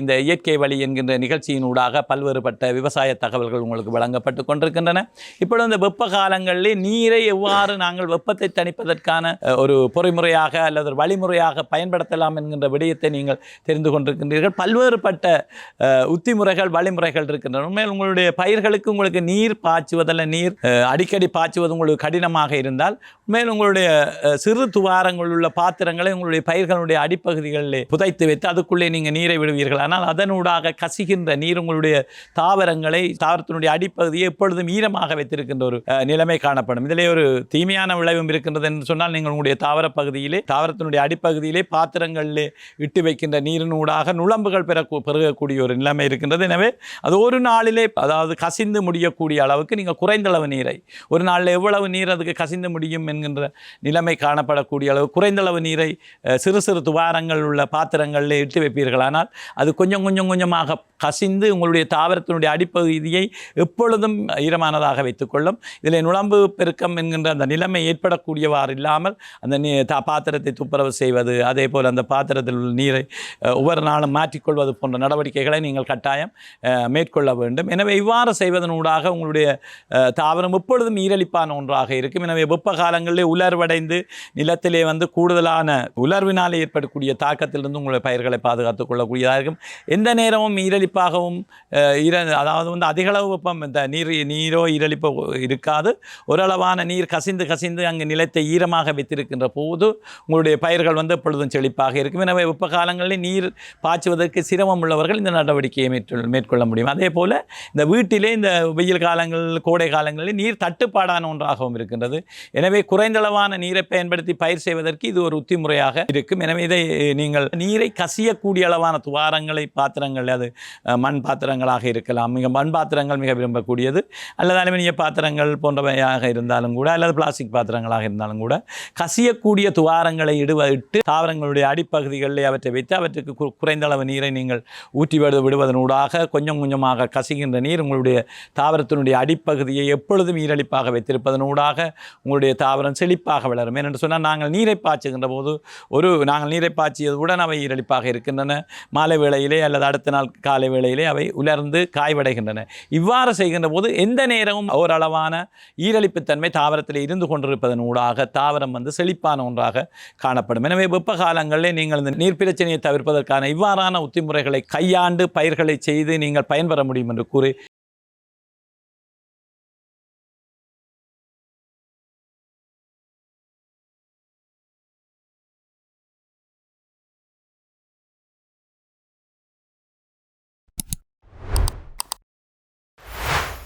இந்த இயற்கை வழி என்கின்ற நிகழ்ச்சியினூடாக பல்வேறுபட்ட விவசாய தகவல்கள் உங்களுக்கு வழங்கப்பட்டு கொண்டிருக்கின்றன. இப்பொழுது இந்த வெப்ப காலங்களிலே நீரை எவ்வாறு நாங்கள் வெப்பத்தை தணிப்பதற்கான ஒரு பொறிமுறையாக அல்லது ஒரு வழிமுறையாக பயன்படுத்தலாம் என்கின்ற விடயத்தை நீங்கள் தெரிந்து கொண்டிருக்கின்றீர்கள். பல்வேறுபட்ட உத்தி உத்திமுறைகள் வழிமுறைகள் இருக்கின்றன. உண்மையில் உங்களுடைய பயிர்களுக்கு உங்களுக்கு நீர் பாய்ச்சுவதில் நீர் அடிக்கடி பாய்ச்சுவது உங்களுக்கு கடினமாக இருந்தால் உண்மையில் உங்களுடைய சிறு துவாரங்கள் உள்ள பாத்திரங்களை உங்களுடைய பயிர்களுடைய அடிப்பகுதிகளில் புதைத்து வைத்து அதுக்குள்ளே நீங்கள் நீரை விடுவீர்கள் ஆனால் அதனூடாக கசிகின்ற நீர் உங்களுடைய தாவரங்களை தாவரத்தினுடைய அடிப்பகுதியை எப்பொழுதும் ஈரமாக வைத்திருக்கின்ற ஒரு நிலைமை காணப்படும். இதிலே ஒரு தீமையான விளைவும் இருக்கின்றது என்று சொன்னால் நீங்கள் உங்களுடைய தாவர பகுதியிலே தாவரத்தினுடைய அடிப்பகுதியிலே பாத்திரங்களிலே இட்டு வைக்கின்ற நீரினூடாக நுழம்புகள் பெற பெருகக்கூடிய ஒரு நிலைமை இருக்கின்றது. எனவே அது ஒரு நாளிலே அதாவது கசிந்து முடியக்கூடிய அளவுக்கு நீங்கள் குறைந்தளவு நீரை ஒரு நாளில் எவ்வளவு நீர் அதுக்கு கசிந்து முடியும் என்கின்ற நிலைமை காணப்படக்கூடிய அளவு குறைந்தளவு நீரை சிறு சிறு துவாரங்கள் உள்ள பாத்திரங்களில் இட்டு வைப்பீர்களானால் அது கொஞ்சம் கொஞ்சம் கொஞ்சமாக கசிந்து உங்களுடைய தாவரத்தினுடைய அடிப்பகுதியை எப்பொழுதும் ஈரமானதாக வைத்துக்கொள்ளும். இதில் நுழம்பு பெருக்கம் என்கின்ற அந்த நிலைமை ஏற்படக்கூடியவாறு இல்லாமல் அந்த நீ தா பாத்திரத்தை துப்புரவு செய்வது அதே போல் அந்த பாத்திரத்தில் உள்ள நீரை ஒவ்வொரு நாளும் மாற்றிக்கொள்வது போன்ற நடவடிக்கைகளை நீங்கள் கட்டாயம் மேற்கொள்ள வேண்டும். எனவே இவ்வாறு செய்வதனூடாக உங்களுடைய அஹ், தாவரம் எப்பொழுதும் ஈரலிப்பான ஒன்றாக இருக்கும். எனவே வெப்ப காலங்களிலே உலர்வடைந்து நிலத்திலே வந்து கூடுதலான உலர்வினால் ஏற்படக்கூடிய தாக்கத்திலிருந்து உங்களுடைய பயிர்களை பாதுகாத்துக் இருக்கும் எந்த நேரமும் ஈரலிப்பாகவும் ஈர அதாவது வந்து அதிகளவு வெப்பம் இந்த நீர் நீரோ ஈரலிப்போ இருக்காது. ஓரளவான நீர் கசிந்து கசிந்து அங்கு நிலத்தை ஈரமாக வைத்திருக்கின்ற போது உங்களுடைய பயிர்கள் வந்து எப்பொழுதும் செழிப்பாக இருக்கும். எனவே வெப்ப காலங்களில் நீர் பாய்ச்சுவதற்கு சிரமம் உள்ளவர்கள் இந்த நடவடிக்கையை மேற்கொள் மேற்கொள்ள முடியும். அதே போல் இந்த வீட்டிலே இந்த வெயில் காலங்கள் கோடை காலங்களில் நீர் தட்டுப்பாடான ஒன்றாகவும் இருக்கின்றது. எனவே குறைந்தளவான நீரை பயன்படுத்தி பயிர் செய்வதற்கு இது ஒரு உத்திமுறையாக இருக்கும். எனவே இதை நீங்கள் நீரை கசியக்கூடிய அளவான துவாரங்களை பாத்திரங்கள் அது மண் பாத்திரங்களாக இருக்கலாம். மிக மண் பாத்திரங்கள் மிக விரும்பக்கூடியது. அல்லது அலுமினிய பாத்திரங்கள் போன்றவையாக இருந்தாலும் கூட அல்லது பிளாஸ்டிக் பாத்திரங்களாக இருந்தாலும் கூட கசியக்கூடிய துவாரங்களை இடுவ இட்டு தாவரங்களுடைய அடிப்பகுதிகளில் அவற்றை வைத்து அவற்றுக்கு குறைந்த அளவு நீரை நீங்கள் ஊற்றி விடு விடுவதனூடாக கொஞ்சம் கொஞ்சமாக கசிகின்ற நீர் உங்களுடைய தாவரத்தினுடைய அடிப்பகுதியை எப்பொழுதும் ஈரழிப்பாக வைத்திருப்பதனூடாக உங்களுடைய தாவரம் செழிப்பாக வளரும். ஏனென்று சொன்னால் நாங்கள் நீரை பாய்ச்சுகின்ற போது ஒரு நாங்கள் நீரை பாய்ச்சியதுடன் அவை ஈரழிப்பாக இருக்கின்றன. மாலை வேளையிலே அல்லது அடுத்த நாள் காலை வேளையிலே அவை உலர்ந்து காய்வடைகின்றன. இவ்வாறு செய்கின்ற போது எந்த நேரமும் ஓரளவான ஈரழிப்புத்தன்மை தாவரத்தில் இருந்து கொண்டிருப்பதன் ஊடாக தாவரம் வந்து செழிப்பான ஒன்றாக காணப்படும். எனவே வெப்ப காலங்களில் நீங்கள் இந்த நீர் பிரச்சனையை தவிர்ப்பதற்கான இவ்வாறான உத்திமுறைகளை கையாண்டு பயிர்களை செய்து நீங்கள் பயன்பெற முடியும் என்று கூறி